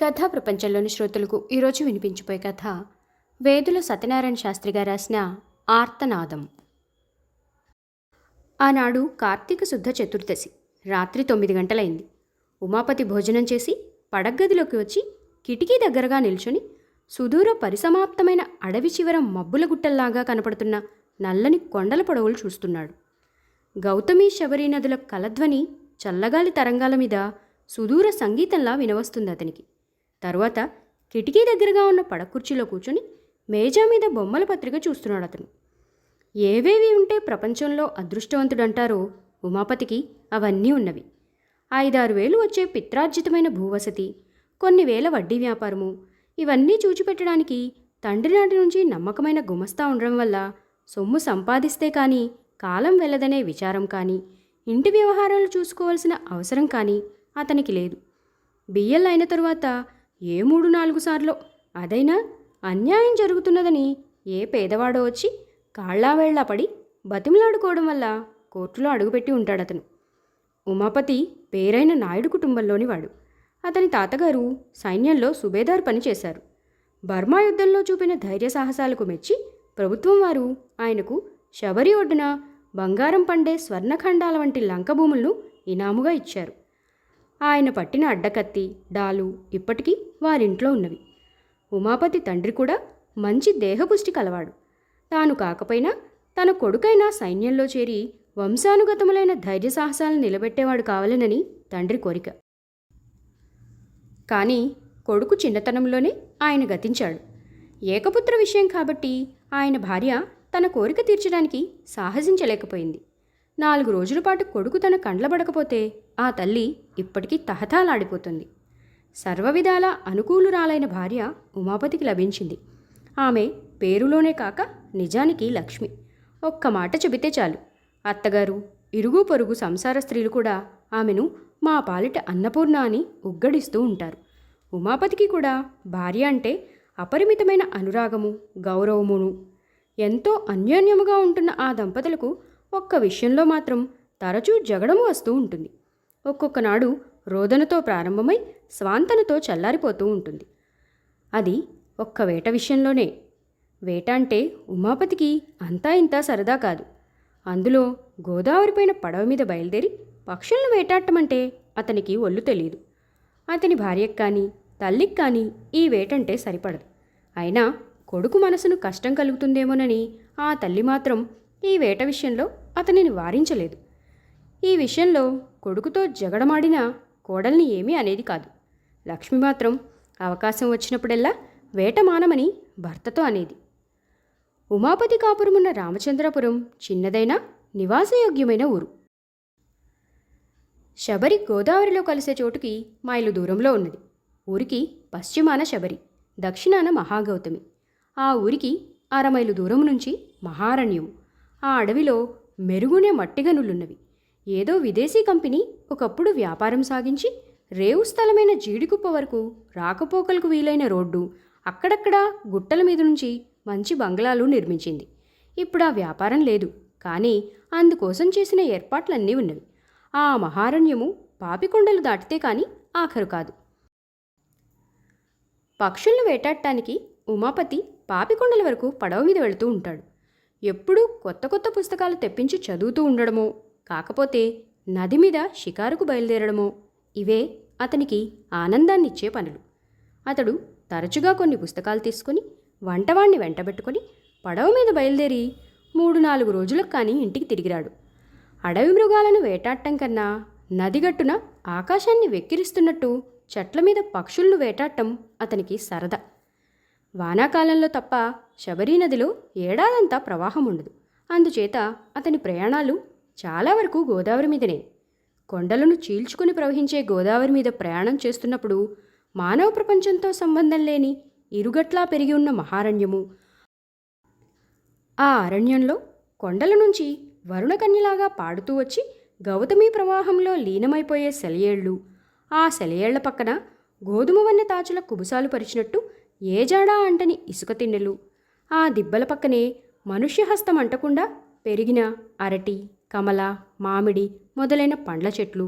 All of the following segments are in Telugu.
కథా ప్రపంచంలోని శ్రోతలకు ఈరోజు వినిపించిపోయే కథ వేదుల సత్యనారాయణ శాస్త్రి గారు రాసిన ఆర్తనాదం. ఆనాడు కార్తీక శుద్ధ చతుర్దశి. రాత్రి తొమ్మిది గంటలైంది. ఉమాపతి భోజనం చేసి పడగ్గదిలోకి వచ్చి కిటికీ దగ్గరగా నిల్చొని సుదూర పరిసమాప్తమైన అడవి చివర మబ్బుల గుట్టల్లాగా కనపడుతున్న నల్లని కొండల పొడవులు చూస్తున్నాడు. గౌతమి శబరి నదుల కలధ్వని చల్లగాలి తరంగాల మీద సుదూర సంగీతంలా వినవస్తుంది అతనికి. తరువాత కిటికీ దగ్గరగా ఉన్న పడకుర్చీలో కూర్చుని మేజా మీద బొమ్మల పత్రిక చూస్తున్నాడు అతను. ఏవేవి ఉంటే ప్రపంచంలో అదృష్టవంతుడంటారో ఉమాపతికి అవన్నీ ఉన్నవి. ఐదారు వేలు వచ్చే పిత్రార్జితమైన భూవసతి కొన్ని వేల వడ్డీ వ్యాపారము ఇవన్నీ చూచిపెట్టడానికి తండ్రి నాటి నుంచి నమ్మకమైన గుమస్తా ఉండడం వల్ల సొమ్ము సంపాదిస్తే కానీ కాలం వెళ్ళదనే విచారం కానీ ఇంటి వ్యవహారాలు చూసుకోవాల్సిన అవసరం కానీ అతనికి లేదు. బియ్యల్ అయిన తరువాత ఏ మూడు నాలుగు సార్లు? అదైనా అన్యాయం జరుగుతున్నదని ఏ పేదవాడో వచ్చి కాళ్ళావేళ్ళా పడి బతిమలాడుకోవడం వల్ల కోర్టులో అడుగుపెట్టి ఉంటాడతను. ఉమాపతి పేరైన నాయుడు కుటుంబంలోని వాడు. అతని తాతగారు సైన్యంలో సుబేదార్ పనిచేశారు బర్మా యుద్ధంలో చూపిన ధైర్య సాహసాలకు మెచ్చి ప్రభుత్వం వారు ఆయనకు శబరి ఒడ్డున బంగారం పండే స్వర్ణఖండాల వంటి లంక భూములను ఇనాముగా ఇచ్చారు. ఆయన పట్టిన అడ్డకత్తి డాలు ఇప్పటికీ వారింట్లో ఉన్నవి. ఉమాపతి తండ్రి కూడా మంచి దేహపుష్టి కలవాడు. తాను కాకపోయినా తన కొడుకైనా సైన్యంలో చేరి వంశానుగతములైన ధైర్య సాహసాలను నిలబెట్టేవాడు కావాలనని తండ్రి కోరిక. కానీ కొడుకు చిన్నతనంలోనే ఆయన గతించాడు. ఏకపుత్ర విషయం కాబట్టి ఆయన భార్య తన కోరిక తీర్చడానికి సాహసించలేకపోయింది. నాలుగు రోజుల పాటు కొడుకు తన కండ్లబడకపోతే ఆ తల్లి ఇప్పటికీ తహతాలాడిపోతుంది. సర్వవిధాల అనుకూలురాలైన భార్య ఉమాపతికి లభించింది. ఆమె పేరులోనే కాక నిజానికి లక్ష్మి. ఒక్క మాట చెబితే చాలు. అత్తగారు ఇరుగు పొరుగు సంసార స్త్రీలు కూడా ఆమెను మా పాలిట అన్నపూర్ణ అని ఉగ్గడిస్తూ ఉంటారు. ఉమాపతికి కూడా భార్య అంటే అపరిమితమైన అనురాగము గౌరవమును ఎంతో అన్యోన్యముగా ఉంటున్న ఆ దంపతులకు ఒక్క విషయంలో మాత్రం తరచూ జగడము వస్తూ ఉంటుంది. ఒక్కొక్క నాడు రోదనతో ప్రారంభమై స్వాంతనతో చల్లారిపోతూ ఉంటుంది. అది ఒక్క వేట విషయంలోనే. వేట అంటే ఉమాపతికి అంతా ఇంతా సరదా కాదు. అందులో గోదావరిపైన పడవ మీద బయలుదేరి పక్షులను వేటాడటమంటే అతనికి ఒళ్ళు తెలియదు అతని భార్యకు కానీ తల్లికి కానీ ఈ వేటంటే సరిపడదు. అయినా కొడుకు మనసును కష్టం కలుగుతుందేమోనని ఆ తల్లి మాత్రం ఈ వేట విషయంలో అతనిని వారించలేదు. ఈ విషయంలో కొడుకుతో జగడమాడినా కోడల్ని ఏమీ అనేది కాదు. లక్ష్మి మాత్రం అవకాశం వచ్చినప్పుడల్లా వేట మానమని భర్తతో అనేది. ఉమాపతి కాపురమున్న రామచంద్రపురం చిన్నదైన నివాసయోగ్యమైన ఊరు. శబరి గోదావరిలో కలిసే చోటుకి మైలు దూరంలో ఉన్నది. ఊరికి పశ్చిమాన శబరి దక్షిణాన మహాగౌతమి. ఆ ఊరికి అరమైలు దూరం నుంచి మహారణ్యం ఆ అడవిలో మెరుగునే మట్టిగనులున్నవి ఏదో విదేశీ కంపెనీ ఒకప్పుడు వ్యాపారం సాగించి రేవు స్థలమైన జీడికుప్ప వరకు రాకపోకలకు వీలైన రోడ్డు అక్కడక్కడా గుట్టల మీద నుంచి మంచి బంగ్లాలు నిర్మించింది. ఇప్పుడు ఆ వ్యాపారం లేదు కానీ అందుకోసం చేసిన ఏర్పాట్లన్నీ ఉన్నవి. ఆ మహారణ్యము పాపికొండలు దాటితే కానీ ఆఖరు కాదు. పక్షులను వేటాడటానికి ఉమాపతి పాపికొండల వరకు పడవ మీద వెళుతూ ఉంటాడు. ఎప్పుడూ కొత్త కొత్త పుస్తకాలు తెప్పించి చదువుతూ ఉండడమో కాకపోతే నది మీద షికారుకు బయలుదేరడమో ఇవే అతనికి ఆనందాన్నిచ్చే పనులు. అతడు తరచుగా కొన్ని పుస్తకాలు తీసుకొని వంటవాణ్ణి వెంటబెట్టుకొని పడవ మీద బయలుదేరి మూడు నాలుగు రోజులకు కానీ ఇంటికి తిరిగిరాడు. అడవి మృగాలను వేటాడటం కన్నా నదిగట్టున ఆకాశాన్ని వెక్కిరిస్తున్నట్టు చెట్ల మీద పక్షులను వేటాడటం అతనికి సరదా. వానాకాలంలో తప్ప శబరీ నదిలో ఏడాదంతా ప్రవాహం ఉండదు. అందుచేత అతని ప్రయాణాలు చాలా వరకు గోదావరి మీదనే. కొండలను చీల్చుకుని ప్రవహించే గోదావరి మీద ప్రయాణం చేస్తున్నప్పుడు మానవ ప్రపంచంతో సంబంధం లేని ఇరుగట్లా పెరిగి ఉన్న మహారణ్యము. ఆ అరణ్యంలో కొండల నుంచి వరుణకన్యలాగా పాడుతూ వచ్చి గౌతమి ప్రవాహంలో లీనమైపోయే సెలయేళ్ళు. ఆ సెలయేళ్ళ పక్కన గోధుమ వన్న తాచుల కుబుసాలు పరిచినట్టు ఏ జాడా అంటని ఇసుక తిండెలు. ఆ దిబ్బల పక్కనే మనుష్యహస్తం అంటకుండా పెరిగిన అరటి కమల మామిడి మొదలైన పండ్ల చెట్లు.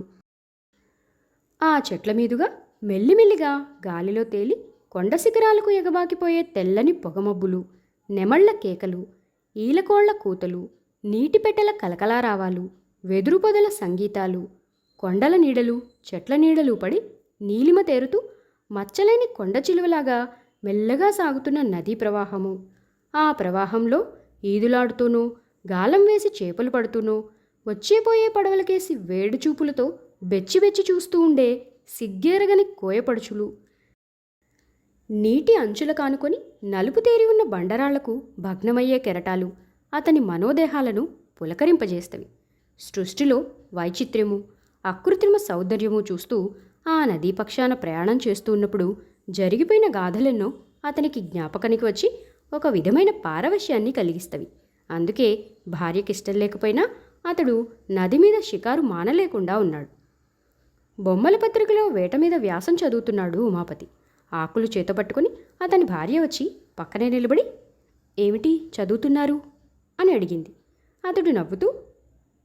ఆ చెట్ల మీదుగా మెల్లిమెల్లిగా గాలిలో తేలి కొండ శిఖరాలకు ఎగబాకిపోయే తెల్లని పొగమబ్బులు నెమళ్ళ కేకలు ఈలకోళ్ళ కూతలు నీటిపెట్టెల కలకలారావాలు వెదురు పొదల సంగీతాలు కొండల నీడలు చెట్ల నీడలు పడి నీలిమ తేరుతూ మచ్చలేని కొండ చిలువలాగా మెల్లగా సాగుతున్న నదీ ప్రవాహము. ఆ ప్రవాహంలో ఈదులాడుతూనో గాలం వేసి చేపలు పడుతూనూ వచ్చేపోయే పడవలకేసి వేడి చూపులతో బెచ్చిబెచ్చి చూస్తూ ఉండే సిగ్గేరగని కోయపడుచులు. నీటి అంచుల కానుకొని నలుపు తేరి ఉన్న బండరాళ్ళకు భగ్నమయ్యే కెరటాలు అతని మనోదేహాలను పులకరింపజేస్తవి. సృష్టిలో వైచిత్ర్యము అకృత్రిమ సౌందర్యము చూస్తూ ఆ నదీ పక్షాన ప్రయాణం చేస్తూ ఉన్నప్పుడు జరిగిపోయిన గాథలెన్నో అతనికి జ్ఞాపకానికి వచ్చి ఒక విధమైన పారవశ్యాన్ని కలిగిస్తవి. అందుకే భార్యకిష్టం లేకపోయినా అతడు నది మీద షికారు మానలేకుండా ఉన్నాడు. బొమ్మల పత్రికలో వేట మీద వ్యాసం చదువుతున్నాడు ఉమాపతి. ఆకులు చేతపట్టుకుని అతని భార్య వచ్చి పక్కనే నిలబడి ఏమిటి చదువుతున్నారు? అని అడిగింది. అతడు నవ్వుతూ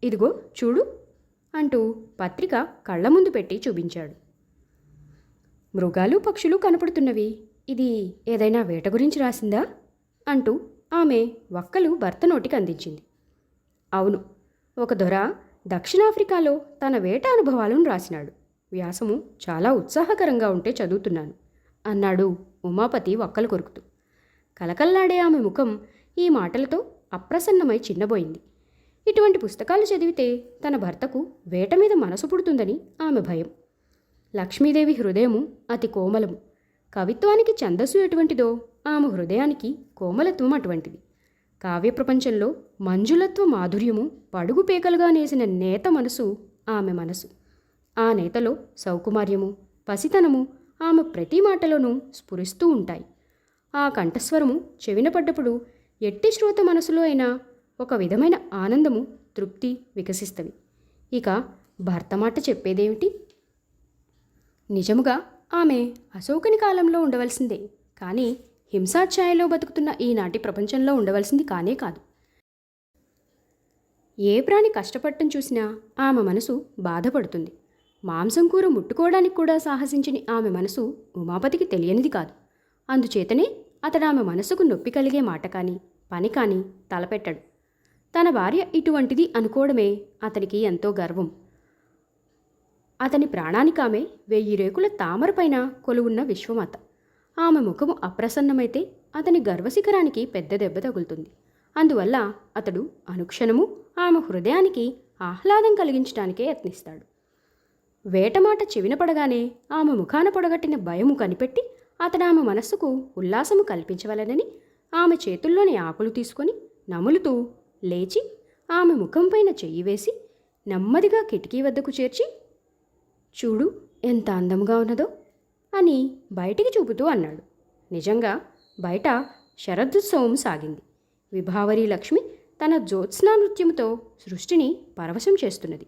ఇదిగో చూడు అంటూ పత్రిక కళ్ళ ముందు పెట్టి చూపించాడు. మృగాలు పక్షులు కనపడుతున్నవి. ఇది ఏదైనా వేట గురించి రాసిందా? అంటూ ఆమె వక్కలు భర్త నోటికి అందించింది. అవును ఒక దొర దక్షిణాఫ్రికాలో తన వేట అనుభవాలను రాసినాడు. వ్యాసము చాలా ఉత్సాహకరంగా ఉంటే చదువుతున్నాను అన్నాడు ఉమాపతి వక్కలు కొరుకుతూ. కలకల్లాడే ఆమె ముఖం ఈ మాటలతో అప్రసన్నమై చిన్నబోయింది. ఇటువంటి పుస్తకాలు చదివితే తన భర్తకు వేట మీద మనసు పుడుతుందని ఆమె భయం. లక్ష్మీదేవి హృదయము అతి కోమలము. కవిత్వానికి ఛందస్సు ఎటువంటిదో ఆమె హృదయానికి కోమలత్వం అటువంటిది. కావ్య ప్రపంచంలో మంజులత్వ మాధుర్యము పడుగు పేకలుగా నేసిన నేత మనసు ఆమె మనసు. ఆ నేతలో సౌకుమార్యము పసితనము ఆమె ప్రతి మాటలోనూ స్ఫురిస్తూ ఉంటాయి. ఆ కంఠస్వరము చెవిన పడ్డప్పుడు ఎట్టి శ్రోత మనసులో అయినా ఒక విధమైన ఆనందము తృప్తి వికసిస్తవి ఇక భర్త మాట చెప్పేదేమిటి? నిజముగా ఆమె అశోకుని కాలంలో ఉండవలసిందే. కానీ హింసాఛాయలో బతుకుతున్న ఈనాటి ప్రపంచంలో ఉండవలసింది కానే కాదు. ఏ ప్రాణి కష్టపడటం చూసినా ఆమె మనసు బాధపడుతుంది. మాంసం కూర ముట్టుకోవడానికి కూడా సాహసించిన ఆమె మనసు ఉమాపతికి తెలియనిది కాదు. అందుచేతనే అతడు ఆమె మనసుకు నొప్పి కలిగే మాట కానీ పని కానీ తలపెట్టాడు. తన భార్య ఇటువంటిది అనుకోవడమే అతనికి ఎంతో గర్వం. అతని ప్రాణానికామె వెయ్యి రేకుల తామరపైన కొలువున్న విశ్వమాత. ఆమె ముఖము అప్రసన్నమైతే అతని గర్వశిఖరానికి పెద్ద దెబ్బ తగులుతుంది. అందువల్ల అతడు అనుక్షణము ఆమె హృదయానికి ఆహ్లాదం కలిగించడానికే యత్నిస్తాడు. వేటమాట చెవిన పడగానే ఆమె ముఖాన పొడగట్టిన భయము కనిపెట్టి అతడు ఆమె మనస్సుకు ఉల్లాసము కల్పించవలనని ఆమె చేతుల్లోని ఆకులు తీసుకొని నములుతూ లేచి ఆమె ముఖంపైన చెయ్యి వేసి నెమ్మదిగా కిటికీ వద్దకు చేర్చి చూడు ఎంత అందంగా ఉన్నదో అని బయటికి చూపుతూ అన్నాడు. నిజంగా బయట శరదోత్సవం సాగింది. విభావరి లక్ష్మి తన జ్యోత్స్నా నృత్యముతో సృష్టిని పరవశం చేస్తున్నది.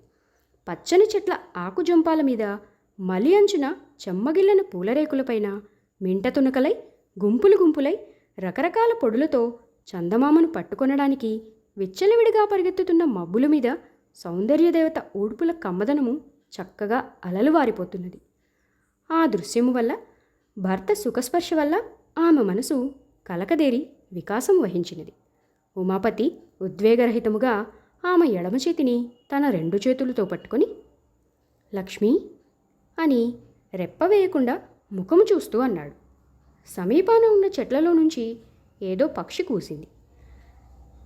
పచ్చని చెట్ల ఆకుజంపాల మీద మలి అంచున చెమ్మగిల్లిన పూలరేకులపైన మింట తునకలై గుంపులు గుంపులై రకరకాల పొడులతో చందమామను పట్టుకొనడానికి విచ్చలవిడిగా పరిగెత్తుతున్న మబ్బుల మీద సౌందర్యదేవత ఊడ్పుల కమ్మదనము చక్కగా అలలు వారిపోతున్నది ఆ దృశ్యము వల్ల భర్త సుఖస్పర్శ వల్ల ఆమె మనసు కలకదేరి వికాసం వహించినది. ఉమాపతి ఉద్వేగరహితముగా ఆమె ఎడమ చేతిని తన రెండు చేతులతో పట్టుకొని లక్ష్మి అని రెప్ప వేయకుండా ముఖము చూస్తూ అన్నాడు. సమీపాన ఉన్న చెట్లలో నుంచి ఏదో పక్షి కూసింది.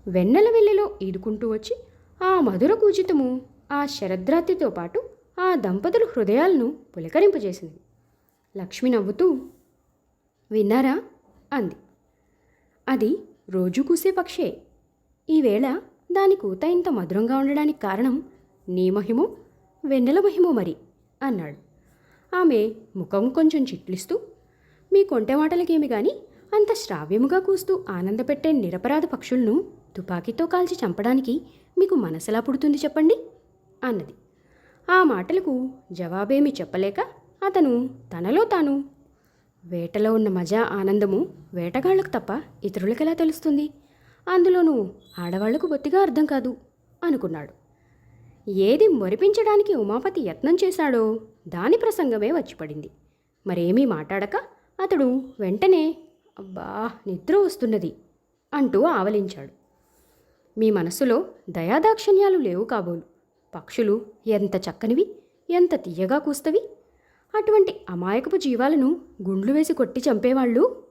వెన్నెల వెల్లిలో ఈదుకుంటూ వచ్చి ఆ మధుర కూజితము ఆ శరద్రాత్రితో పాటు ఆ దంపతుల హృదయాలను పులకరింపజేసింది. లక్ష్మి నవ్వుతూ విన్నారా? అంది. అది రోజు కూసే పక్షే. ఈవేళ దాని కూత ఇంత మధురంగా ఉండడానికి కారణం నీ మహిమో వెన్నెల మహిమో మరి అన్నాడు. ఆమె ముఖం కొంచెం చిట్లిస్తూ మీ కొంటె మాటలకేమి గాని అంత శ్రావ్యముగా కూస్తూ ఆనందపెట్టే నిరపరాధ పక్షులను తుపాకీతో కాల్చి చంపడానికి మీకు మనసులా పుడుతుంది చెప్పండి? అన్నది. ఆ మాటలకు జవాబేమీ చెప్పలేక అతను తనలో తాను. వేటలో ఉన్న మజా ఆనందము వేటగాళ్ళకు తప్ప ఇతరులకెలా తెలుస్తుంది? అందులోనూ ఆడవాళ్ళకు బొత్తిగా అర్థం కాదు అనుకున్నాడు. ఏది మొరిపించడానికి ఉమాపతి యత్నం చేశాడో దాని ప్రసంగమే వచ్చిపడింది. మరేమీ మాట్లాడక అతడు వెంటనే అబ్బా నిద్ర వస్తున్నది అంటూ ఆవలించాడు. మీ మనసులో దయాదాక్షిణ్యాలు లేవు కాబోలు. పక్షులు ఎంత చక్కనివి ఎంత తీయగా కూస్తవి? అటువంటి అమాయకపు జీవాలను గుండ్లు వేసి కొట్టి చంపేవాళ్ళు?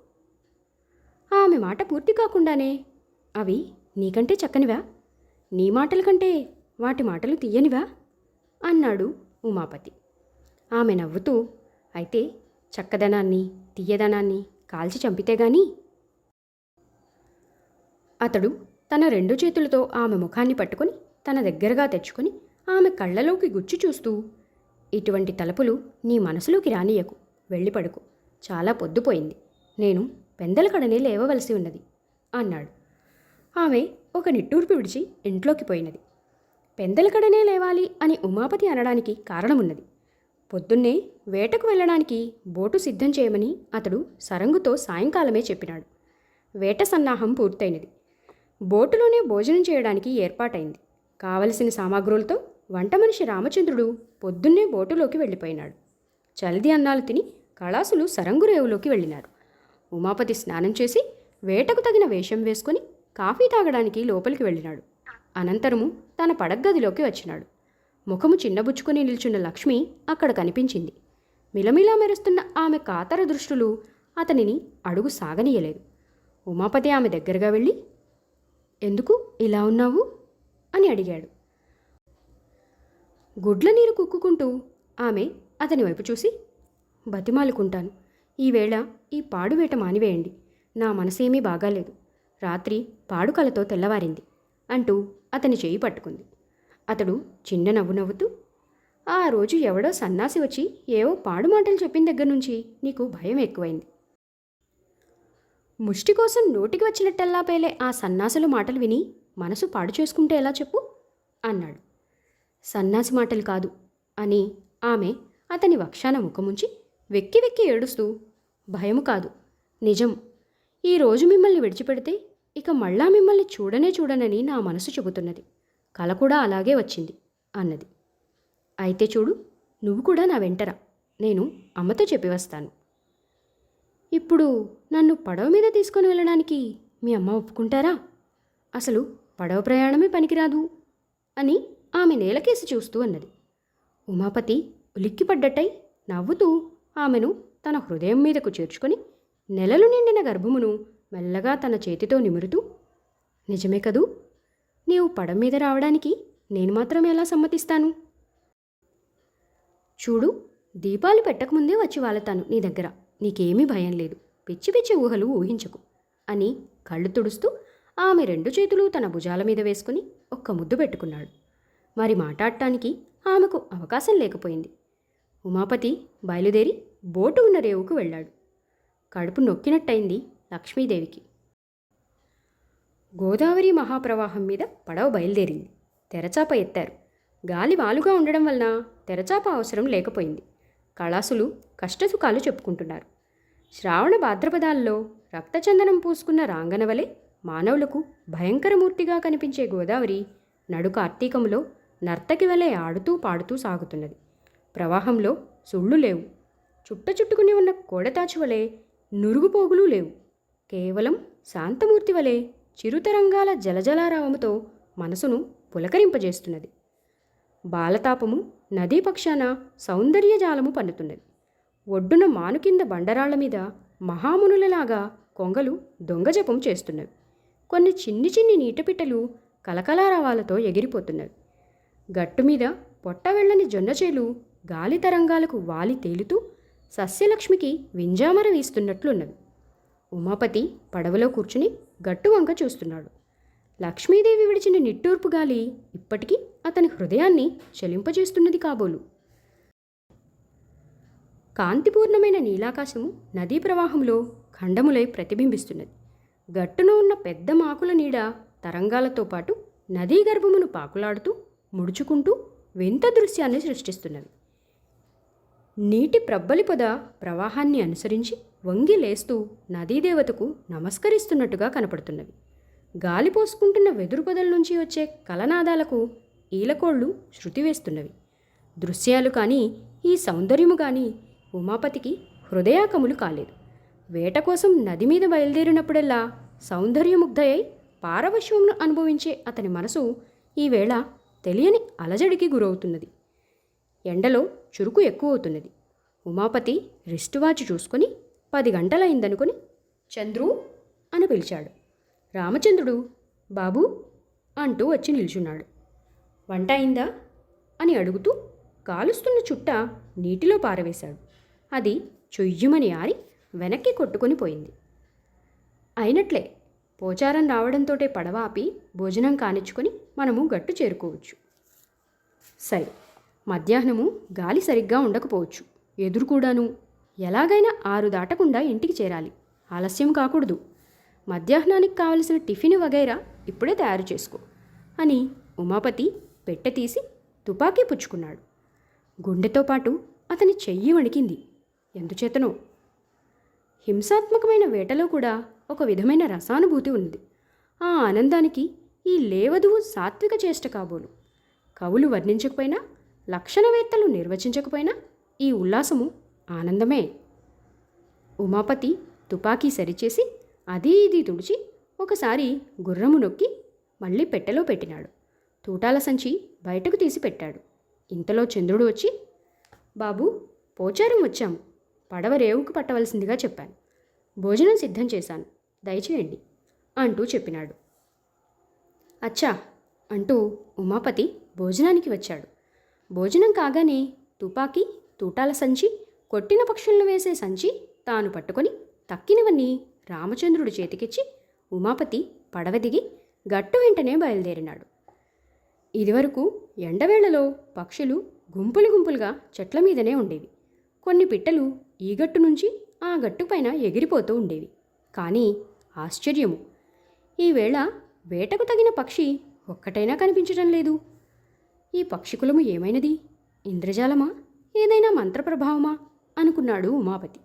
ఆమె మాట పూర్తి కాకుండానే అవి నీకంటే చక్కనివా? నీ మాటల కంటే వాటి మాటలు తీయనివా? అన్నాడు ఉమాపతి. ఆమె నవ్వుతూ అయితే చక్కదనాన్ని తీయదనాన్ని కాల్చి చంపితే గాని? అతడు తన రెండు చేతులతో ఆమె ముఖాన్ని పట్టుకొని తన దగ్గరగా తెచ్చుకొని ఆమె కళ్ళలోకి గుచ్చి చూస్తూ ఇటువంటి తలుపులు నీ మనసులోకి రానియకు వెళ్ళి పడుకు చాలా పొద్దుపోయింది. నేను పెందల కడనే లేవవలసి ఉన్నది అన్నాడు. ఆమె ఒక నిట్టూర్పు విడిచి ఇంట్లోకి పోయినది. పెందల కడనే లేవాలి అని ఉమాపతి అనడానికి కారణమున్నది. పొద్దున్నే వేటకు వెళ్ళడానికి బోటు సిద్ధం చేయమని అతడు సరంగుతో సాయంకాలమే చెప్పినాడు. వేట సన్నాహం పూర్తయినది. బోటులోనే భోజనం చేయడానికి ఏర్పాటైంది. కావలసిన సామాగ్రులతో వంట మనిషి రామచంద్రుడు పొద్దున్నే బోటులోకి వెళ్ళిపోయినాడు. చల్ది అన్నాలు తిని కళాసులు సరంగురేవులోకి వెళ్ళినారు. ఉమాపతి స్నానం చేసి వేటకు తగిన వేషం వేసుకొని కాఫీ తాగడానికి లోపలికి వెళ్ళినాడు. అనంతరము తన పడగ్గదిలోకి వచ్చినాడు. ముఖము చిన్నబుచ్చుకొని నిల్చున్న లక్ష్మి అక్కడ కనిపించింది. మిలమిలా మెరుస్తున్న ఆమె కాతర దృష్టులు అతనిని అడుగు సాగనీయలేదు. ఉమాపతి ఆమె దగ్గరగా వెళ్ళి ఎందుకు ఇలా ఉన్నావు? అని అడిగాడు. గుడ్ల నీరు కుక్కుకుంటూ ఆమె అతని వైపు చూసి బతిమాలుకుంటాను. ఈవేళ ఈ పాడువేట మానివేయండి. నా మనసేమీ బాగాలేదు. రాత్రి పాడుకలతో తెల్లవారింది అంటూ అతని చేయి పట్టుకుంది. అతడు చిన్న నవ్వు నవ్వుతూ ఆ రోజు ఎవడో సన్నాసి వచ్చి ఏవో పాడు మాటలు చెప్పిన దగ్గర నుంచి నీకు భయం ఎక్కువైంది. ముష్టి కోసం నోటికి వచ్చినట్టల్లా పేలే ఆ సన్నాసుల మాటలు విని మనసు పాడు చేసుకుంటే ఎలా చెప్పు? అన్నాడు. సన్నాసి మాటలు కాదు అని ఆమె అతని వక్షాన ముఖముంచి వెక్కి వెక్కి ఏడుస్తూ భయము కాదు నిజం. ఈరోజు మిమ్మల్ని విడిచిపెడితే ఇక మళ్ళా మిమ్మల్ని చూడనే చూడనని నా మనసు చెబుతున్నది. కల కూడా అలాగే వచ్చింది అన్నది. అయితే చూడు నువ్వు కూడా నా వెంటరా నేను అమ్మతో చెప్పి వస్తాను. ఇప్పుడు నన్ను పడవ మీద తీసుకొని వెళ్ళడానికి మీ అమ్మ ఒప్పుకుంటారా? అసలు పడవ ప్రయాణమే పనికిరాదు అని ఆమె నేలకేసి చూస్తూ అన్నది. ఉమాపతి ఉలిక్కిపడ్డట్టై నవ్వుతూ ఆమెను తన హృదయం మీదకు చేర్చుకొని నెలలు నిండిన గర్భమును మెల్లగా తన చేతితో నిమురుతూ నిజమే కదూ? నీవు పడం మీద రావడానికి నేను మాత్రం ఎలా సమ్మతిస్తాను? చూడు దీపాలు పెట్టకముందే వచ్చి వాలతాను నీ దగ్గర. నీకేమీ భయం లేదు. పిచ్చి పిచ్చి ఊహలు ఊహించకు అని కళ్ళు తుడుస్తూ ఆమె రెండు చేతులు తన భుజాల మీద వేసుకుని ఒక్క ముద్దు పెట్టుకున్నాడు. మరి మాట్లాడటానికి ఆమెకు అవకాశం లేకపోయింది. ఉమాపతి బయలుదేరి బోటు ఉన్న రేవుకు వెళ్ళాడు. కడుపు నొక్కినట్టయింది లక్ష్మీదేవికి. గోదావరి మహాప్రవాహం మీద పడవ బయలుదేరింది. తెరచాప ఎత్తారు. గాలి వాలుగా ఉండడం వలన తెరచాప అవసరం లేకపోయింది. కళాసులు కష్టసుఖాలు చెప్పుకుంటున్నారు. శ్రావణ భాద్రపదాల్లో రక్తచందనం పూసుకున్న రాంగనవలే మానవులకు భయంకరమూర్తిగా కనిపించే గోదావరి నడు కార్తీకంలో నర్తకి వలె ఆడుతూ పాడుతూ సాగుతున్నది. ప్రవాహంలో సుళ్ళు లేవు. చుట్ట చుట్టుకుని ఉన్న కోడతాచు వలె నురుగుపోగులు లేవు. కేవలం శాంతమూర్తి వలె చిరుతరంగాల జలజలారావముతో మనసును పులకరింపజేస్తున్నది. బాలతాపము నదీ పక్షాన సౌందర్యజాలము పన్నుతున్నది. ఒడ్డున మానుకింద బండరాళ్ళ మీద మహామునులలాగా కొంగలు దొంగజపం చేస్తున్నవి. కొన్ని చిన్ని చిన్ని నీటపిట్టలు కలకలారావాలతో ఎగిరిపోతున్నవి. గట్టు మీద పొట్ట వెళ్ళని జొన్నచేలు గాలి తరంగాలకు వాలి తేలుతూ సస్యలక్ష్మికి వింజామర వీస్తున్నట్లున్నవి. ఉమాపతి పడవలో కూర్చుని గట్టు వంక చూస్తున్నాడు. లక్ష్మీదేవి విడిచిన నిట్టూర్పు గాలి ఇప్పటికీ అతని హృదయాన్ని చలింపజేస్తున్నది కాబోలు. కాంతిపూర్ణమైన నీలాకాశము నదీ ప్రవాహంలో ఖండములై ప్రతిబింబిస్తున్నది. గట్టున ఉన్న పెద్ద మాకుల నీడ తరంగాలతో పాటు నదీ గర్భమును పాకులాడుతూ ముడుచుకుంటూ వింత దృశ్యాన్ని సృష్టిస్తున్నవి. నీటి ప్రబ్బలి పొద ప్రవాహాన్ని అనుసరించి వంగి లేస్తూ నదీదేవతకు నమస్కరిస్తున్నట్టుగా కనపడుతున్నవి. గాలి పోసుకుంటున్న వెదురు పొదల నుంచి వచ్చే కలనాదాలకు ఈలకోళ్ళు శృతి వేస్తున్నవి. దృశ్యాలు కానీ ఈ సౌందర్యము కానీ ఉమాపతికి హృదయాకములు కాలేదు. వేట కోసం నది మీద బయలుదేరినప్పుడల్లా సౌందర్యముగ్ధయై పారవశ్యమును అనుభవించే అతని మనసు ఈవేళ తెలియని అలజడికి గురవుతున్నది. ఎండలో చురుకు ఎక్కువవుతున్నది. ఉమాపతి రిస్ట్ వాచ్ చూసుకొని పది గంటలైందనుకొని చంద్రు అని పిలిచాడు. రామచంద్రుడు బాబు అంటూ వచ్చి నిల్చున్నాడు. వంట అయిందా అని అడుగుతూ కాలుస్తున్న చుట్ట నీటిలో పారవేశాడు. అది చొయ్యుమని ఆరి వెనక్కి కొట్టుకొని పోయింది. అయినట్లే పోచారం రావడంతోటే పడవ ఆపి భోజనం కానిచ్చుకొని మనము గట్టు చేరుకోవచ్చు. సరే మధ్యాహ్నము గాలి సరిగ్గా ఉండకపోవచ్చు. ఎదురు కూడాను ఎలాగైనా ఆరు దాటకుండా ఇంటికి చేరాలి. ఆలస్యం కాకూడదు. మధ్యాహ్నానికి కావలసిన టిఫిన్ వగైరా ఇప్పుడే తయారు చేసుకో అని ఉమాపతి పెట్టె తీసి తుపాకీ పుచ్చుకున్నాడు. గుండెతో పాటు అతని చెయ్యి వణికింది. ఎందుచేతనో? హింసాత్మకమైన వేటలో కూడా ఒక విధమైన రసానుభూతి ఉంది ఆ ఆనందానికి ఈ లేవదువు సాత్విక చేష్ట కాబోలు. కవులు వర్ణించకపోయినా లక్షణవేత్తలు నిర్వచించకపోయినా ఈ ఉల్లాసము ఆనందమే. ఉమాపతి తుపాకీ సరిచేసి అది ఇది తుడిచి ఒకసారి గుర్రము నొక్కి మళ్ళీ పెట్టెలో పెట్టినాడు. తూటాల సంచి బయటకు తీసి పెట్టాడు. ఇంతలో చంద్రుడు వచ్చి బాబు పోచారం వచ్చాము. పడవ రేవుకు పట్టవలసిందిగా చెప్పాను. భోజనం సిద్ధం చేశాను. దయచేయండి అంటూ చెప్పినాడు. అచ్చా అంటూ ఉమాపతి భోజనానికి వచ్చాడు. భోజనం కాగానే తుపాకీ తూటాల సంచి కొట్టిన పక్షులను వేసే సంచి తాను పట్టుకొని తక్కినవన్నీ రామచంద్రుడు చేతికిచ్చి ఉమాపతి పడవ దిగి గట్టు వెంటనే బయలుదేరినాడు. ఇదివరకు ఎండవేళలో పక్షులు గుంపులు గుంపులుగా చెట్ల మీదనే ఉండేవి. కొన్ని పిట్టలు ఈ గట్టు నుంచి ఆ గట్టుపైన ఎగిరిపోతూ ఉండేవి. కానీ ఆశ్చర్యము. ఈవేళ వేటకు తగిన పక్షి ఒక్కటైనా కనిపించటం లేదు. ఈ పక్షికులము ఏమైనది? ఇంద్రజాలమా? ఏదైనా మంత్రప్రభావమా? అనుకున్నాడు ఉమాపతి.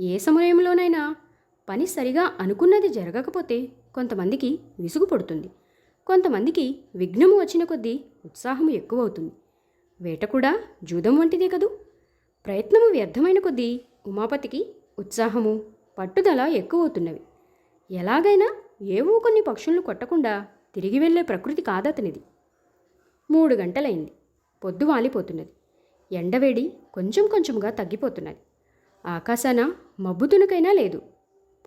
ఏ సమయంలోనైనా పని సరిగా అనుకున్నది జరగకపోతే కొంతమందికి విసుగు పడుతుంది. కొంతమందికి విఘ్నము వచ్చిన కొద్దీ ఉత్సాహం ఎక్కువవుతుంది. వేట కూడా జూదం వంటిదే కదూ? ప్రయత్నము వ్యర్థమైన కొద్దీ ఉమాపతికి ఉత్సాహము పట్టుదల ఎక్కువవుతున్నవి. ఎలాగైనా ఏవో కొన్ని పక్షులను కొట్టకుండా తిరిగి వెళ్ళే ప్రకృతి కాదతనిది. మూడు గంటలైంది. పొద్దు వాలిపోతున్నది. ఎండవేడి కొంచెం కొంచెంగా తగ్గిపోతున్నది. ఆకాశాన మబ్బుతునకైనా లేదు.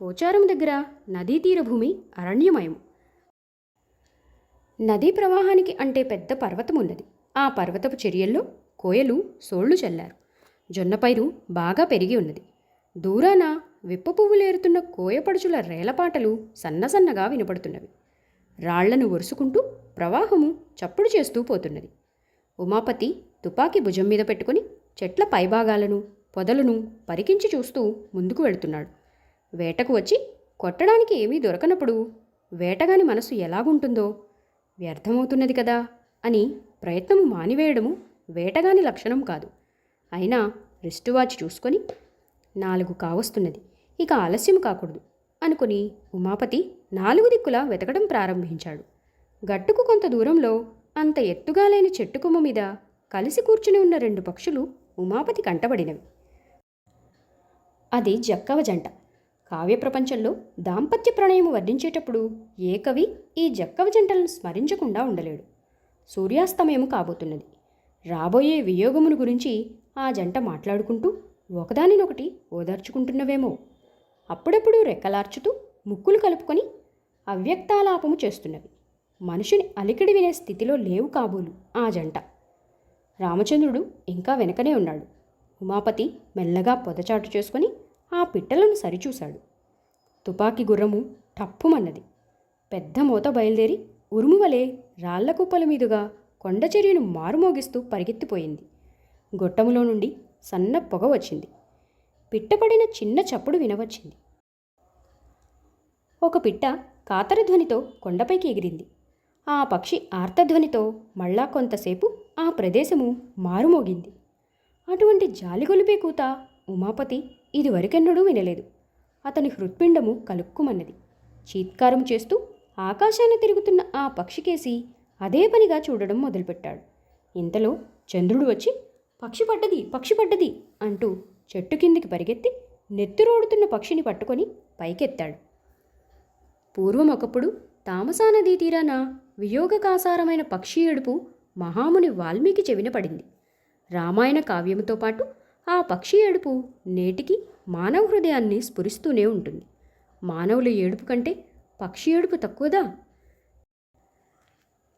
పోచారం దగ్గర నదీ తీర భూమి అరణ్యమయం నదీ ప్రవాహానికి అంటే పెద్ద పర్వతం ఉన్నది ఆ పర్వతపు చర్యల్లో కోయలు సోళ్ళు చల్లారు. జొన్నపైరు బాగా పెరిగి ఉన్నది. దూరాన విప్ప పువ్వులేరుతున్న కోయపడుచుల రేలపాటలు సన్నసన్నగా వినపడుతున్నవి. రాళ్ళను ఒరుసుకుంటూ ప్రవాహము చప్పుడు చేస్తూ పోతున్నది. ఉమాపతి తుపాకీ భుజం మీద పెట్టుకుని చెట్ల పైభాగాలను పొదలను పరికించి చూస్తూ ముందుకు వెళుతున్నాడు. వేటకు వచ్చి కొట్టడానికి ఏమీ దొరకనప్పుడు వేటగాని మనసు ఎలాగుంటుందో? వ్యర్థమవుతున్నది కదా అని ప్రయత్నము మానివేయడము వేటగాని లక్షణం కాదు. అయినా రిస్ట్ వాచ్ చూసుకొని నాలుగు కావస్తున్నది. ఇక ఆలస్యం కాకూడదు అనుకుని ఉమాపతి నాలుగు దిక్కులా వెతకడం ప్రారంభించాడు. గట్టుకు కొంత దూరంలో అంత ఎత్తుగా లేని చెట్టు కొమ్మ మీద కలిసి కూర్చుని ఉన్న రెండు పక్షులు ఉమాపతి కంటబడినవి. అది జక్కవ జంట. కావ్య ప్రపంచంలో దాంపత్య ప్రణయము వర్ణించేటప్పుడు ఏ కవి ఈ జక్కవ జంటలను స్మరించకుండా ఉండలేడు. సూర్యాస్తమయం కాబోతున్నది. రాబోయే వియోగమును గురించి ఆ జంట మాట్లాడుకుంటూ ఒకదానినొకటి ఓదార్చుకుంటున్నవేమో. అప్పుడప్పుడు రెక్కలార్చుతూ ముక్కులు కలుపుకొని అవ్యక్తాలాపము చేస్తున్నవి. మనుషుని అలికిడి వినే స్థితిలో లేవు కాబోలు ఆ జంట. రామచంద్రుడు ఇంకా వెనకనే ఉన్నాడు. ఉమాపతి మెల్లగా పొదచాటు చేసుకొని ఆ పిట్టలను సరిచూశాడు. తుపాకీ గుర్రము టప్పుమన్నది. పెద్ద మూత బయలుదేరి ఉరుము వలె రాళ్ళ కుప్పల మీదుగా కొండచర్యను మారుమోగిస్తూ పరిగెత్తిపోయింది. గొట్టములో నుండి సన్న పొగ వచ్చింది. పిట్టపడిన చిన్న చప్పుడు వినవచ్చింది. ఒక పిట్ట కాతరధ్వనితో కొండపైకి ఎగిరింది. ఆ పక్షి ఆర్తధ్వనితో మళ్ళా కొంతసేపు ఆ ప్రదేశము మారుమోగింది. అటువంటి జాలిగొలిపే కూత ఉమాపతి ఇదివరకెన్నడూ వినలేదు. అతని హృత్పిండము కలుక్కుమన్నది. చీత్కారం చేస్తూ ఆకాశాన్ని తిరుగుతున్న ఆ పక్షికేసి అదే పనిగా చూడడం మొదలుపెట్టాడు. ఇంతలో చంద్రుడు వచ్చి పక్షి పడ్డది పక్షి పడ్డది అంటూ చెట్టు కిందికి పరిగెత్తి నెత్తిరోడుతున్న పక్షిని పట్టుకొని పైకెత్తాడు. పూర్వం ఒకప్పుడు తామసా నదీ తీరాన వియోగకాసారమైన పక్షి ఏడుపు మహాముని వాల్మీకి చెవిన పడింది. రామాయణ కావ్యముతో పాటు ఆ పక్షి ఏడుపు నేటికి మానవ హృదయాన్ని స్ఫురిస్తూనే ఉంటుంది. మానవుల ఏడుపు కంటే పక్షి ఏడుపు తక్కువదా?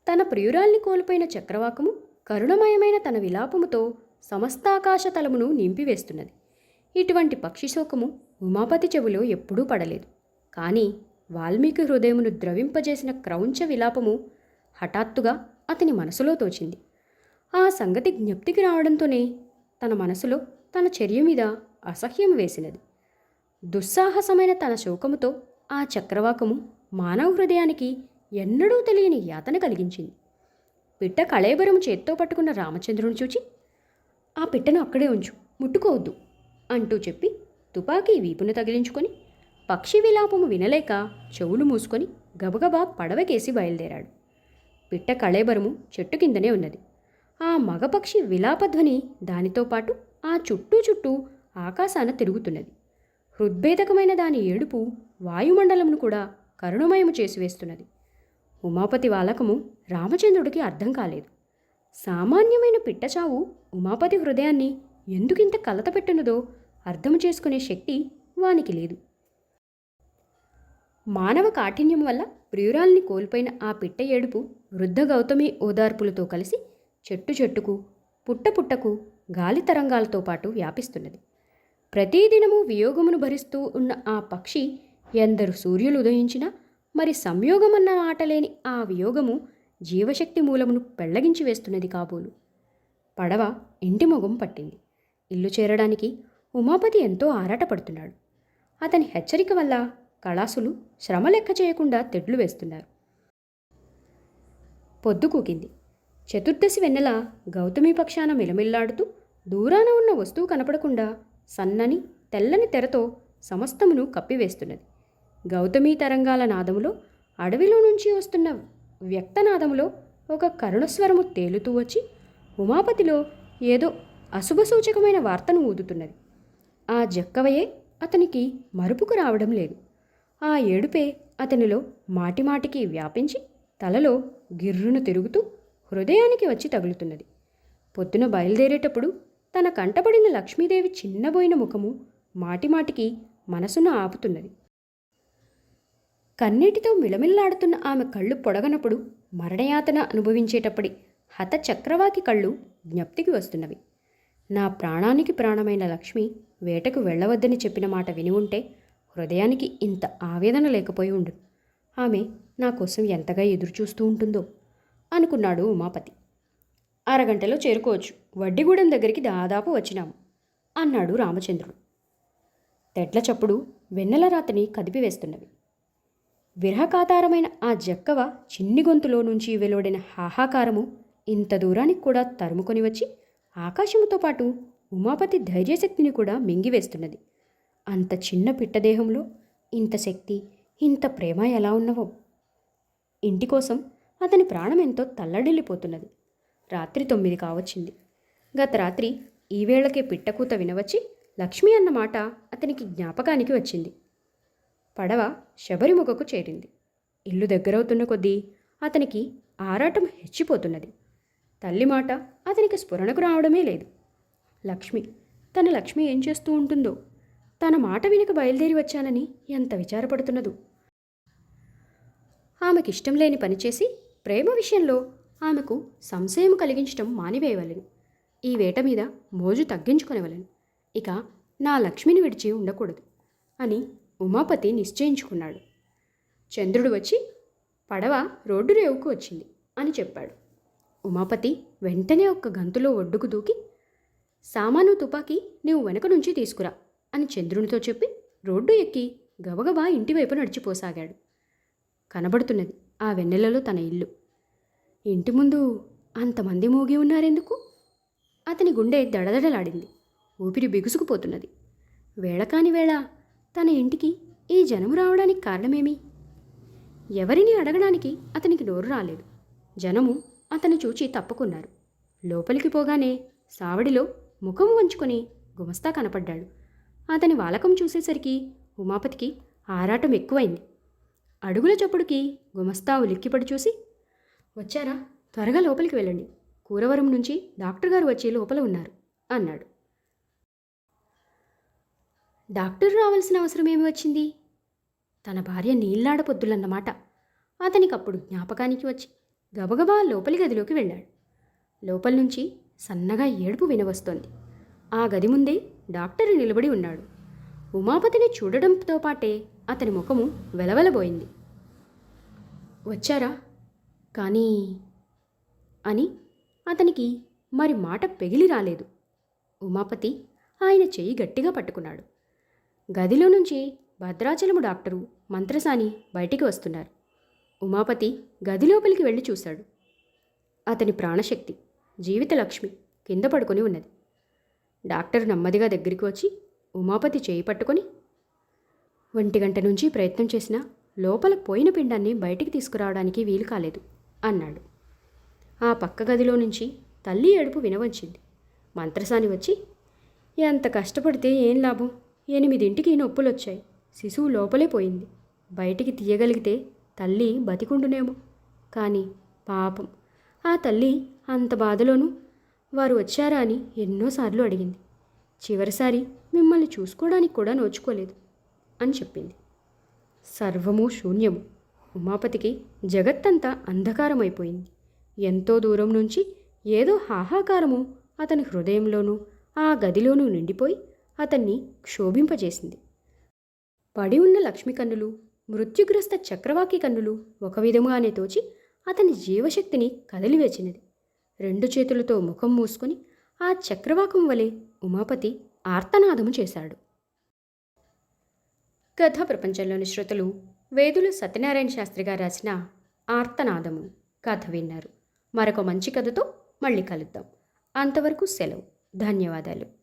తన ప్రియురాల్ని కోల్పోయిన చక్రవాకము కరుణమయమైన తన విలాపముతో సమస్తాకాశ తలమును నింపివేస్తున్నది. ఇటువంటి పక్షి శోకము ఉమాపతి చెవిలో ఎప్పుడూ పడలేదు. కానీ వాల్మీకి హృదయమును ద్రవింపజేసిన క్రౌంచ విలాపము హఠాత్తుగా అతని మనసులో తోచింది. ఆ సంగతి జ్ఞప్తికి రావడంతోనే తన మనసులో తన చర్య మీద అసహ్యం వేసినది. దుస్సాహసమైన తన శోకముతో ఆ చక్రవాకము మానవ హృదయానికి ఎన్నడూ తెలియని యాతన కలిగించింది. పిట్ట కళేబరము చేత్తో పట్టుకున్న రామచంద్రుని చూచి ఆ పిట్టను అక్కడే ఉంచు ముట్టుకోవద్దు. అంటూ చెప్పి తుపాకీ వీపును తగిలించుకొని పక్షి విలాపము వినలేక చెవులు మూసుకొని గబగబా పడవకేసి బయలుదేరాడు. పిట్ట కళేబరము చెట్టు కిందనే ఉన్నది. ఆ మగపక్షి విలాపధ్వని దానితో పాటు ఆ చుట్టూ చుట్టూ ఆకాశాన తిరుగుతున్నది. హృద్భేదకమైన దాని ఏడుపు వాయుమండలమును కూడా కరుణమయము చేసివేస్తున్నది ఉమాపతి వాలకము రామచంద్రుడికి అర్థం కాలేదు. సామాన్యమైన పిట్టచావు ఉమాపతి హృదయాన్ని ఎందుకింత కలత పెట్టునదో అర్థం చేసుకునే శక్తి వానికి లేదు. మానవ కాఠిన్యం వల్ల ప్రియురాల్ని కోల్పోయిన ఆ పిట్ట ఏడుపు వృద్ధ గౌతమి ఓదార్పులతో కలిసి చెట్టు చెట్టుకు పుట్ట పుట్టకు గాలి తరంగాలతో పాటు వ్యాపిస్తున్నది. ప్రతిదినము వియోగమును భరిస్తూ ఉన్న ఆ పక్షి ఎందరు సూర్యులు ఉదయించినా మరి సంయోగమన్న మాట లేని ఆ వియోగము జీవశక్తి మూలమును పెళ్ళగించి వేస్తున్నది కాబోలు. పడవ ఇంటి మొగం పట్టింది. ఇల్లు చేరడానికి ఉమాపతి ఎంతో ఆరాటపడుతున్నాడు. అతని హెచ్చరిక వల్ల కళాసులు శ్రమ లెక్క చేయకుండా తెడ్లు వేస్తున్నారు. పొద్దుకూకింది చతుర్దశి వెన్నెల గౌతమి పక్షాన మిలమిల్లాడుతూ దూరాన ఉన్న వస్తువు కనపడకుండా సన్నని తెల్లని తెరతో సమస్తమును కప్పివేస్తున్నది. గౌతమి తరంగాల నాదములో అడవిలో నుంచి వస్తున్న వ్యక్తనాదములో ఒక కరుణస్వరము తేలుతూ వచ్చి ఉమాపతిలో ఏదో అశుభసూచకమైన వార్తను ఊదుతున్నది. ఆ జక్కవయే అతనికి మరుపుకు రావడం లేదు. ఆ ఏడుపే అతనిలో మాటిమాటికి వ్యాపించి తలలో గిర్రును తిరుగుతూ హృదయానికి వచ్చి తగులుతున్నది. పొద్దున బయలుదేరేటప్పుడు తన కంటపడిన లక్ష్మీదేవి చిన్నబోయిన ముఖము మాటిమాటికి మనసును ఆపుతున్నది. కన్నీటితో మిలమిల్లాడుతున్న ఆమె కళ్ళు పొడగనప్పుడు మరణయాతన అనుభవించేటప్పటి హత చక్రవాకి కళ్ళు జ్ఞప్తికి వస్తున్నవి. నా ప్రాణానికి ప్రాణమైన లక్ష్మి వేటకు వెళ్ళవద్దని చెప్పిన మాట విని ఉంటే హృదయానికి ఇంత ఆవేదన లేకపోయి ఉండు. ఆమె నా కోసం ఎంతగా ఎదురుచూస్తూ ఉంటుందో అనుకున్నాడు ఉమాపతి. అరగంటలో చేరుకోవచ్చు. వడ్డిగూడెం దగ్గరికి దాదాపు వచ్చినాము అన్నాడు రామచంద్రుడు. తెడ్ల చప్పుడు వెన్నెల రాతని కదిపివేస్తున్నవి విరహకాతారమైన ఆ జక్కవ చిన్ని గొంతులో నుంచి వెలువడిన హాహాకారము ఇంత దూరానికి కూడా తరుముకొని వచ్చి ఆకాశముతో పాటు ఉమాపతి ధైర్యశక్తిని కూడా మింగివేస్తున్నది. అంత చిన్న పిట్టదేహంలో ఇంత శక్తి ఇంత ప్రేమ ఎలా ఉన్నవో? ఇంటి కోసం అతని ప్రాణం ఎంతో తల్లడిల్లిపోతున్నది. రాత్రి తొమ్మిది కావచ్చింది. గత రాత్రి ఈ వేళకే పిట్టకూత వినవచ్చి లక్ష్మి అన్న మాట అతనికి జ్ఞాపకానికి వచ్చింది. పడవ శబరిముఖకు చేరింది. ఇల్లు దగ్గరవుతున్న కొద్దీ అతనికి ఆరాటం హెచ్చిపోతున్నది. తల్లి మాట అతనికి స్ఫురణకు రావడమే లేదు. లక్ష్మి తన లక్ష్మి ఏం చేస్తూ ఉంటుందో తన మాట వినక బయలుదేరి వచ్చానని ఎంత విచారపడుతున్నదో. ఆమెకిష్టం లేని పనిచేసి ప్రేమ విషయంలో ఆమెకు సంశయం కలిగించటం మానివేయవలను. ఈ వేట మీద మోజు తగ్గించుకొనవలెను. ఇక నా లక్ష్మిని విడిచి ఉండకూడదు అని ఉమాపతి నిశ్చయించుకున్నాడు. చంద్రుడు వచ్చి పడవ రోడ్డు రేవుకు వచ్చింది అని చెప్పాడు. ఉమాపతి వెంటనే ఒక్క గంతులో ఒడ్డుకు దూకి సామాను తుపాకీ నీవు వెనక నుంచి తీసుకురా అని చంద్రునితో చెప్పి రోడ్డు ఎక్కి గబగబా ఇంటివైపు నడిచిపోసాగాడు. కనబడుతున్నది ఆ వెన్నెలలో తన ఇల్లు. ఇంటి ముందు అంతమంది మూగి ఉన్నారెందుకు? అతని గుండె దడదడలాడింది. ఊపిరి బిగుసుకుపోతున్నది. వేళ కాని వేళ తన ఇంటికి ఈ జనము రావడానికి కారణమేమి? ఎవరిని అడగడానికి అతనికి నోరు రాలేదు. జనము అతను చూచి తప్పుకున్నారు. లోపలికి పోగానే సావడిలో ముఖం వంచుకొని గుమస్తా కనపడ్డాడు. అతని వాలకం చూసేసరికి ఉమాపతికి ఆరాటం ఎక్కువైంది. అడుగుల చప్పుడుకి గుమస్తా ఉలిక్కిపడి చూసి వచ్చారా? త్వరగా లోపలికి వెళ్ళండి. కూరవరం నుంచి డాక్టర్ గారు వచ్చి లోపల ఉన్నారు అన్నాడు. డాక్టర్ రావాల్సిన అవసరం ఏమి వచ్చింది? తన భార్య నీళ్ళాడపొద్దులన్నమాట అతనికప్పుడు జ్ఞాపకానికి వచ్చి గబగబా లోపలి గదిలోకి వెళ్ళాడు. లోపల నుంచి సన్నగా ఏడుపు వినవస్తోంది. ఆ గది ముందే డాక్టర్ నిలబడి ఉన్నాడు. ఉమాపతిని చూడడంతో పాటే అతని ముఖము వెలవెలబోయింది. వచ్చారా? కానీ అని అతనికి మరి మాట పెగిలి రాలేదు. ఉమాపతి ఆయన చెయ్యి గట్టిగా పట్టుకున్నాడు. గదిలో నుంచి భద్రాచలము డాక్టరు మంత్రసాని బయటికి వస్తున్నారు. ఉమాపతి గది లోపలికి వెళ్ళి చూశాడు. అతని ప్రాణశక్తి జీవిత లక్ష్మి కింద పడుకొని ఉన్నది. డాక్టర్ నెమ్మదిగా దగ్గరికి వచ్చి ఉమాపతి చేయి పట్టుకొని ఒంటి గంట నుంచి ప్రయత్నం చేసినా లోపల పోయిన పిండాన్ని బయటికి తీసుకురావడానికి వీలు కాలేదు అన్నాడు. ఆ పక్క గదిలో నుంచి తల్లి ఏడుపు వినవచ్చింది మంత్రసాని వచ్చి ఎంత కష్టపడితే ఏం లాభం? ఎనిమిదింటికి నొప్పులు వచ్చాయి శిశువు లోపలే పోయింది. బయటికి తీయగలిగితే తల్లి బతికుండునేమో. కానీ పాపం. ఆ తల్లి అంత బాధలోనూ వారు వచ్చారా అని ఎన్నోసార్లు అడిగింది. చివరిసారి మిమ్మల్ని చూసుకోవడానికి కూడా నోచుకోలేదు అని చెప్పింది. సర్వము శూన్యము. ఉమాపతికి జగత్తంతా అంధకారమైపోయింది. ఎంతో దూరం నుంచి ఏదో హాహాకారము అతని హృదయంలోనూ ఆ గదిలోనూ నిండిపోయి అతన్ని క్షోభింపజేసింది. పడి ఉన్న లక్ష్మీకన్నులు మృత్యుగ్రస్త చక్రవాకి కన్నులు ఒక విధముగానే తోచి అతని జీవశక్తిని కదిలివేచినది. రెండు చేతులతో ముఖం మూసుకొని ఆ చక్రవాకం వలె ఉమాపతి ఆర్తనాదము చేశాడు. కథా ప్రపంచంలోని శ్రోతలు వేదులు సత్యనారాయణ శాస్త్రి గారు రాసిన ఆర్తనాదము కథ విన్నారు. మరొక మంచి కథతో మళ్ళీ కలుద్దాం. అంతవరకు సెలవు. ధన్యవాదాలు.